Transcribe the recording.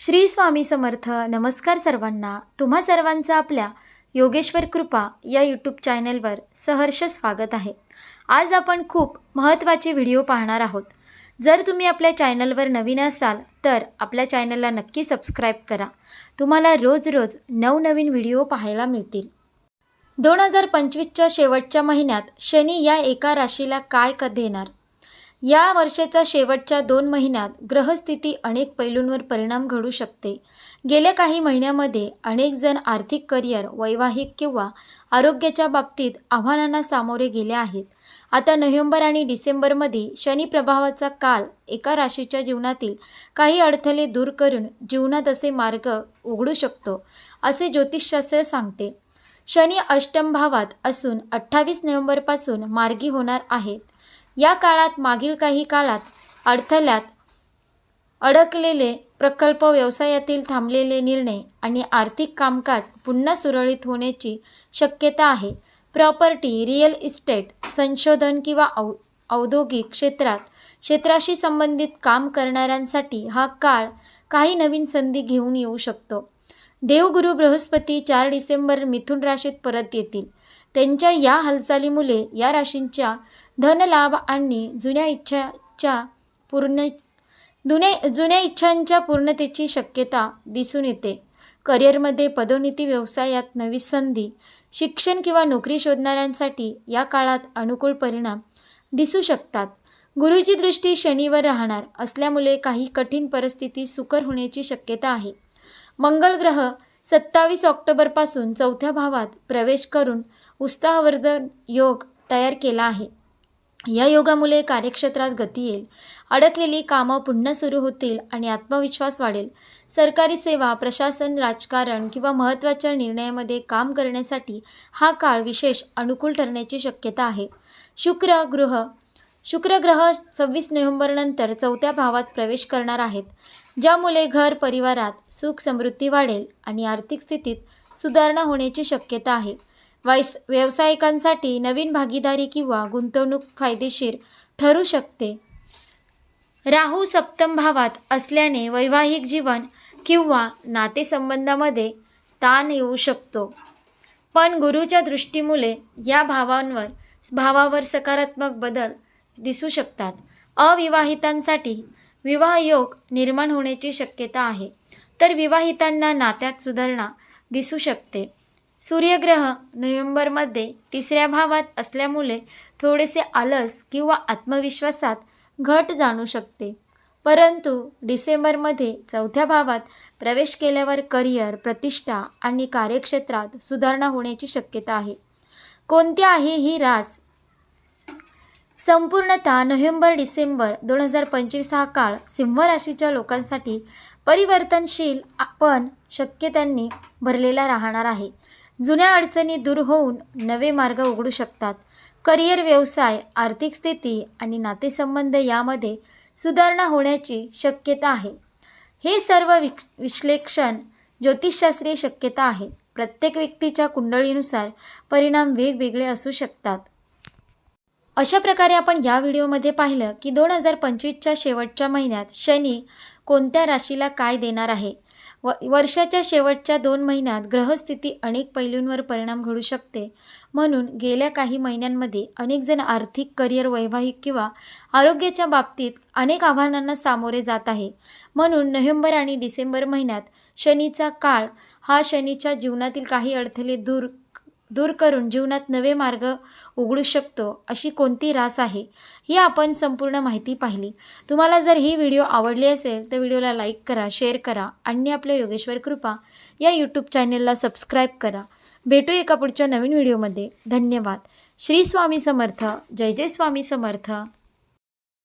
श्री स्वामी समर्थ. नमस्कार सर्वांना. तुम्हा सर्वांचं आपल्या योगेश्वर कृपा या यूट्यूब चॅनलवर सहर्ष स्वागत आहे. आज आपण खूप महत्त्वाचे व्हिडिओ पाहणार आहोत. जर तुम्ही आपल्या चॅनलवर नवीन असाल तर आपल्या चॅनलला नक्की सबस्क्राईब करा. तुम्हाला रोज रोज नवनवीन व्हिडिओ पाहायला मिळतील. दोन हजार पंचवीसच्या शेवटच्या महिन्यात शनी या एका राशीला काय क देणार? या वर्षाच्या शेवटच्या दोन महिन्यात ग्रहस्थिती अनेक पैलूंवर परिणाम घडू शकते. गेल्या काही महिन्यामध्ये अनेक जण आर्थिक करिअर वैवाहिक किंवा आरोग्याच्या बाबतीत आव्हानांना सामोरे गेले आहेत. आता नोव्हेंबर आणि डिसेंबरमध्ये शनी प्रभावाचा काल एका राशीच्या जीवनातील काही अडथळे दूर करून जीवनात असे मार्ग उघडू शकतो असे ज्योतिषशास्त्र सांगते. शनी अष्टम भावात असून अठ्ठावीस नोव्हेंबरपासून मार्गी होणार आहेत. या काळात मागील काही काळात अडथळ्यात अडकलेले प्रकल्प व्यवसायातील थांबलेले निर्णय आणि आर्थिक कामकाज पुन्हा सुरळीत होण्याची शक्यता आहे. प्रॉपर्टी रिअल इस्टेट संशोधन किंवा औ औद्योगिक क्षेत्रात क्षेत्राशी संबंधित काम करणाऱ्यांसाठी हा काळ काही नवीन संधी घेऊन येऊ शकतो. देवगुरु बृहस्पती चार डिसेंबर मिथुन राशीत परत येतील. त्यांच्या या हालचालीमुळे या राशींच्या धनलाभ आणि जुन्या इच्छाच्या पूर्ण जुन्या जुन्या इच्छांच्या पूर्णतेची शक्यता दिसून येते. करिअरमध्ये पदोन्नती व्यवसायात नवी संधी शिक्षण किंवा नोकरी शोधणाऱ्यांसाठी या काळात अनुकूल परिणाम दिसू शकतात. गुरुची दृष्टी शनीवर राहणार असल्यामुळे काही कठीण परिस्थिती सुकर होण्याची शक्यता आहे. मंगल ग्रह सत्तावीस ऑक्टोबरपासून चौथ्या भावात प्रवेश करून उत्साहवर्धन योग तयार केला आहे. या योगामुळे कार्यक्षेत्रात गती येईल अडकलेली कामं पुन्हा सुरू होतील आणि आत्मविश्वास वाढेल. सरकारी सेवा प्रशासन राजकारण किंवा महत्त्वाच्या निर्णयामध्ये काम करण्यासाठी हा काळ विशेष अनुकूल ठरण्याची शक्यता आहे. शुक्र गृह शुक्र ग्रह सव्वीस नोव्हेंबरनंतर चौथ्या भावात प्रवेश करणार आहेत ज्यामुळे घर परिवारात सुख समृद्धी वाढेल आणि आर्थिक स्थितीत सुधारणा होण्याची शक्यता आहे. वैस व्यावसायिकांसाठी नवीन भागीदारी किंवा गुंतवणूक फायदेशीर ठरू शकते. राहू सप्तम भावात असल्याने वैवाहिक जीवन किंवा नातेसंबंधामध्ये ताण येऊ शकतो. पण गुरुच्या दृष्टीमुळे या भावांवर भावावर सकारात्मक बदल दिसू शकतात. अविवाहितांसाठी विवाहयोग निर्माण होण्याची शक्यता आहे. तर विवाहितांना नात्यात सुधारणा दिसू शकते. सूर्यग्रह नोव्हेंबरमध्ये तिसऱ्या भावात असल्यामुळे थोडेसे आलस किंवा आत्मविश्वासात घट जाणू शकते. परंतु डिसेंबरमध्ये चौथ्या भावात प्रवेश केल्यावर करिअर प्रतिष्ठा आणि कार्यक्षेत्रात सुधारणा होण्याची शक्यता आहे. कोणती आहे ही रास संपूर्णतः नोव्हेंबर डिसेंबर दोन हजार पंचवीस हा काळ सिंह राशीच्या लोकांसाठी परिवर्तनशील पण शक्यतांनी भरलेला राहणार आहे. जुन्या अडचणी दूर होऊन नवे मार्ग उघडू शकतात. करिअर व्यवसाय आर्थिक स्थिती आणि नातेसंबंध यामध्ये सुधारणा होण्याची शक्यता आहे. हे सर्व विक विश्लेषण ज्योतिषशास्त्रीय शक्यता आहे. प्रत्येक व्यक्तीच्या कुंडळीनुसार परिणाम वेगवेगळे असू शकतात. अशा प्रकारे आपण या व्हिडिओमध्ये पाहिलं की दोन हजार पंचवीसच्या शेवटच्या महिन्यात शनी कोणत्या राशीला काय देणार आहे? व वर्षाच्या शेवटच्या दोन महिन्यात ग्रहस्थिती अनेक पैलूंवर परिणाम घडू शकते. म्हणून गेल्या काही महिन्यांमध्ये अनेकजण आर्थिक करिअर वैवाहिक किंवा आरोग्याच्या बाबतीत अनेक आव्हानांना सामोरे जात आहे. म्हणून नोव्हेंबर आणि डिसेंबर महिन्यात शनीचा काळ हा शनीच्या जीवनातील काही अडथळे दूर दूर करून जीवनात नवे मार्ग उघडू शकतो अशी कोणती रास आहे ही आपण संपूर्ण माहिती पाहिली. तुम्हाला जर ही व्हिडिओ आवडली असेल तर व्हिडिओला लाईक करा शेअर करा आणि आपल्या योगेश्वर कृपा या यूट्यूब चॅनलला सबस्क्राईब करा. भेटू एका पुढच्या नवीन व्हिडिओमध्ये. धन्यवाद. श्री स्वामी समर्थ. जय जय स्वामी समर्थ.